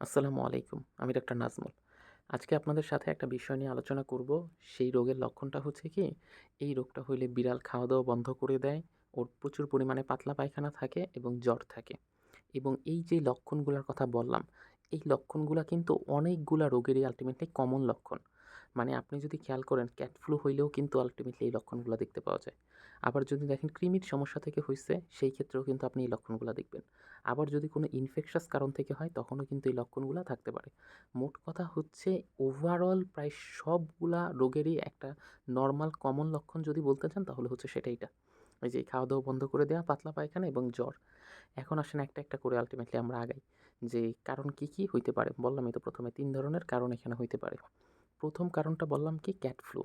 আসসালামু আলাইকুম, আমি ডাক্তার নাজমুল। আজকে আপনাদের সাথে একটা বিষয় নিয়ে আলোচনা করব। সেই রোগের লক্ষণটা হচ্ছে কি, এই রোগটা হইলে বিড়াল খাওয়া দাওয়া বন্ধ করে দেয়, ওর প্রচুর পরিমাণে পাতলা পায়খানা থাকে এবং জ্বর থাকে। এবং এই যে লক্ষণগুলোর কথা বললাম, এই লক্ষণগুলো কিন্তু অনেকগুলা রোগেরই আলটিমেটলি কমন লক্ষণ। মানে আপনি যদি খেয়াল করেন ক্যাট ফ্লু হইলেও কিন্তু আলটিমেটলি এই লক্ষণগুলো দেখতে পাওয়া যায়। আবার যদি দেখেন কৃমির সমস্যা থেকে হয়েছে সেই ক্ষেত্রেও কিন্তু আপনি এই লক্ষণগুলো দেখবেন। আবার যদি কোনো ইনফেকশাস কারণ থেকে হয়, তখনও কিন্তু এই লক্ষণগুলো থাকতে পারে। মোট কথা হচ্ছে ওভারঅল প্রায় সবগুলা রোগেরই একটা নর্মাল কমন লক্ষণ যদি বলতে চান, তাহলে হচ্ছে সেটাইটা এই যে খাওয়া দাওয়া বন্ধ করে দেওয়া পাতলা পায়খানা এবং জ্বর। এখন আসেন একটা একটা করে আলটিমেটলি আমরা আগাই। যে কারণ কি কি হইতে পারে? বললাম বললামই তো প্রথমে, তিন ধরনের কারণ এখানে হইতে পারে। প্রথম কারণটা বললাম কি ক্যাট ফ্লু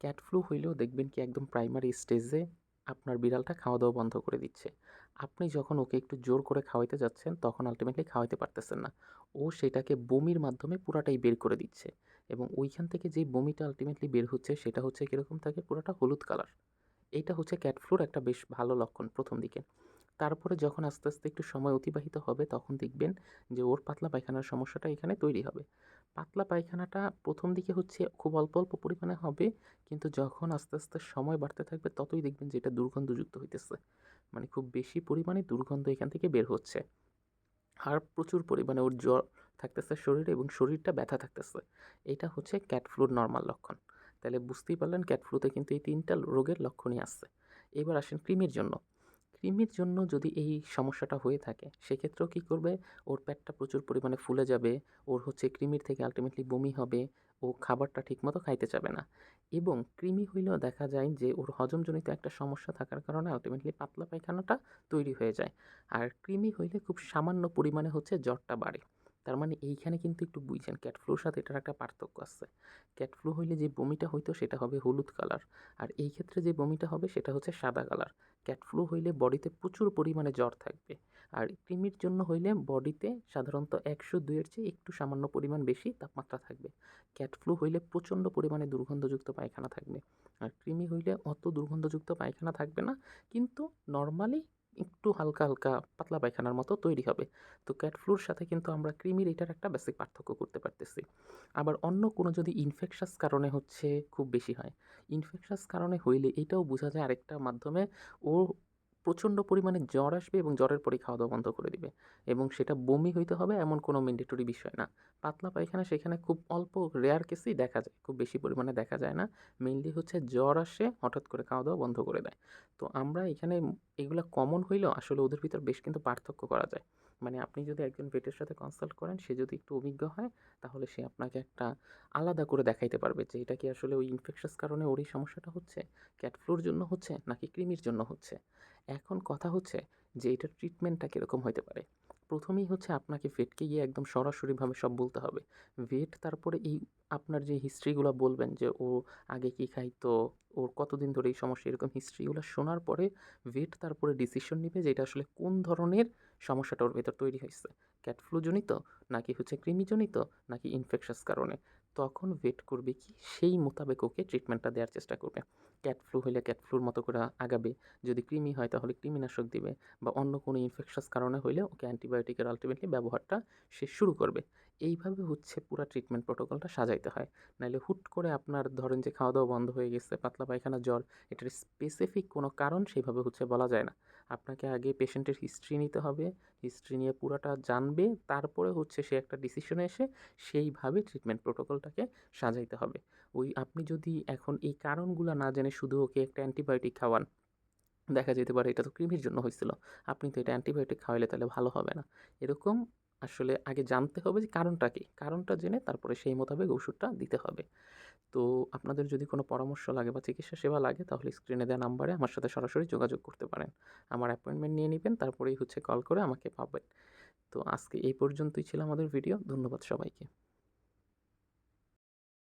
ক্যাট ফ্লু হইলেও দেখবেন কি, একদম প্রাইমারি স্টেজে আপনার বিড়ালটা খাওয়া দাওয়া বন্ধ করে দিচ্ছে। আপনি যখন ওকে একটু জোর করে খাওয়াইতে যাচ্ছেন, তখন আলটিমেটলি খাওয়াইতে পারতেছেন না। ও সেটাকে বমির মাধ্যমে পুরাটাই বের করে দিচ্ছে। এবং ওইখান থেকে যে বমিটা আলটিমেটলি বের হচ্ছে, সেটা হচ্ছে কীরকম থাকে, পুরোটা হলুদ কালার এইটা হচ্ছে ক্যাট ফ্লুর একটা বেশ ভালো লক্ষণ প্রথম দিকে। তারপরে যখন আস্তে আস্তে একটু সময় অতিবাহিত হবে, তখন দেখবেন যে ওর পাতলা পায়খানার সমস্যাটা এখানে তৈরি হবে। পাতলা পায়খানাটা প্রথম দিকে হচ্ছে খুব অল্প অল্প পরিমাণে হবে, কিন্তু যখন আস্তে আস্তে সময় বাড়তে থাকবে, ততই দেখবেন যে এটা দুর্গন্ধযুক্ত হইতেছে। মানে খুব বেশি পরিমাণে দুর্গন্ধ এখান থেকে বের হচ্ছে। আর প্রচুর পরিমাণে ওর জ্বর থাকতেছে শরীরে এবং শরীরটা ব্যথা থাকতেছে। এটা হচ্ছে ক্যাট ফ্লুর নর্মাল লক্ষণ। তাহলে বুঝতেই পারলেন, ক্যাট ফ্লুতে কিন্তু এই তিনটা রোগের লক্ষণই আসছে এবার আসেন কৃমির জন্য। কৃমির জন্য যদি এই সমস্যাটা হয়ে থাকে, সেক্ষেত্রেও কী করবে? ওর পেটটা প্রচুর পরিমাণে ফুলে যাবে, ওর হচ্ছে কৃমির থেকে আলটিমেটলি বমি হবে, ও খাবারটা ঠিকমতো খাইতে চাবে না। এবং কৃমি হইলেও দেখা যায় যে, ওর হজমজনিত একটা সমস্যা থাকার কারণে আলটিমেটলি পাতলা পায়খানাটা তৈরি হয়ে যায়। আর কৃমি হইলে খুব সামান্য পরিমাণে হচ্ছে জ্বরটা বাড়ে। তার মানে এইখানে কিন্তু একটু বুঝছেন ক্যাট ফ্লুর সাথে এটার একটা পার্থক্য আছে। ক্যাট ফ্লু হইলে যে বমিটা হইতো সেটা হবে হলুদ কালার আর এই ক্ষেত্রে যে বমিটা হবে সেটা হচ্ছে সাদা কালার ক্যাট ফ্লু হইলে বডিতে প্রচুর পরিমাণে জ্বর থাকবে, আর কৃমির জন্য হইলে বডিতে সাধারণত একশো দুইয়ের চেয়ে একটু সামান্য পরিমাণ বেশি তাপমাত্রা থাকবে। ক্যাট ফ্লু হইলে প্রচণ্ড পরিমাণে দুর্গন্ধযুক্ত পায়খানা থাকবে, আর কৃমি হইলে অত দুর্গন্ধযুক্ত পায়খানা থাকবে না, কিন্তু নর্মালি একটু হালকা হালকা পাতলা পায়খানার মতো তৈরি হবে। তো ক্যাট ফ্লুর সাথে কিন্তু আমরা কৃমির এটার একটা বেসিক পার্থক্য করতে পারতেছি। আবার অন্য কোনো যদি ইনফেকশাস কারণে হচ্ছে খুব বেশি হয়। ইনফেকশাস কারণে হইলে এটাও বোঝা যায় আরেকটা মাধ্যমে ও প্রচণ্ড পরিমাণে জ্বর আসবে এবং জ্বরের পরে খাওয়া দাওয়া বন্ধ করে দিবে। এবং সেটা বমি হইতে হবে এমন কোনো ম্যান্ডেটরি বিষয় না। পাতলা পায়খানা সেখানে খুব অল্প রেয়ার কেসেই দেখা যায়, খুব বেশি পরিমাণে দেখা যায় না। মেনলি হচ্ছে জ্বর আসে, হঠাৎ করে খাওয়া দাওয়া বন্ধ করে দেয়। তো আমরা এখানে এগুলো কমন হইলেও আসলে ওদের ভিতর বেশ কিন্তু পার্থক্য করা যায়। মানে আপনি যদি একজন ভেটের সাথে কনসাল্ট করেন, সে যদি একটু অভিজ্ঞ হয়, তাহলে সে আপনাকে একটা আলাদা করে দেখাইতে পারবে যে এটা কি আসলে ওই ইনফেকশাস কারণে ওরই সমস্যাটা হচ্ছে ক্যাট ফ্লুর জন্য হচ্ছে, নাকি কৃমির জন্য হচ্ছে। এখন কথা হচ্ছে যে এটার ট্রিটমেন্টটা কীরকম হতে পারে। প্রথমেই হচ্ছে আপনাকে ভেটকে গিয়ে একদম সরাসরিভাবে সব বলতে হবে। ভেট তারপরে এই আপনার যে হিস্ট্রিগুলো বলবেন যে ও আগে কী খাইতো, ওর কতদিন ধরে এই সমস্যা, এরকম হিস্ট্রিগুলো শোনার পরে ভেট তারপরে ডিসিশন নেবে যে এটা আসলে কোন ধরনের সমস্যাটা ওর ভেতর তৈরি হয়েছে ক্যাটফ্লুজনিত নাকি হচ্ছে কৃমিজনিত নাকি ইনফেকশাস কারণে। তখন ওয়েট করবে কি? সেই মোতাবেক ওকে ট্রিটমেন্টটা দেওয়ার চেষ্টা করবে। ক্যাট ফ্লু হলে ক্যাট ফ্লুর মতো করে আগাবে। যদি কৃমি হয় তাহলে কৃমিনাশক দিবে বা অন্য কোনো ইনফেকশাস কারণে হলে ওকে অ্যান্টিবায়োটিকের আলটিমেটলি ব্যবহারটা সে শুরু করবে। এইভাবে হচ্ছে পুরো ট্রিটমেন্ট প্রোটোকলটা সাজাইতে হয়। নাহলে হুট করে আপনার ধরেন যে খাওয়া দাওয়া বন্ধ হয়ে গেছে, পাতলা পায়খানা, জ্বর, এটার স্পেসিফিক কোনো কারণ সেইভাবে হচ্ছে বলা যায় না। আপনাকে আগে পেশেন্টের হিস্ট্রি নিতে হবে। হিস্ট্রি নিয়ে পুরাটা জানবে, তারপরে হচ্ছে সে একটা ডিসিশনে এসে সেইভাবে ট্রিটমেন্ট প্রোটোকলটাকে সাজাইতে হবে। ওই আপনি যদি এখন এই কারণগুলো না জেনে শুধু ওকে একটা অ্যান্টিবায়োটিক খাওয়ান দেখা যেতে পারে এটা তো কৃমির জন্য হয়েছিল আপনি তো এটা অ্যান্টিবায়োটিক খাওয়াইলে তাহলে ভালো হবে না। এরকম আসলে আগে জানতে হবে যে কারণটা কী। কারণটা জেনে তারপরে সেই মোতাবেক ওষুধটা দিতে হবে। তো আপনাদের যদি কোনো পরামর্শ লাগে বা চিকিৎসা সেবা লাগে তাহলে স্ক্রিনে দেওয়া নাম্বারে আমার সাথে সরাসরি যোগাযোগ করতে পারেন। আমার অ্যাপয়েন্টমেন্ট নিয়ে নেবেন, তারপরেই হচ্ছে কল করে আমাকে পাবেন। তো আজকে এই পর্যন্তই ছিল আমাদের ভিডিও ধন্যবাদ সবাইকে।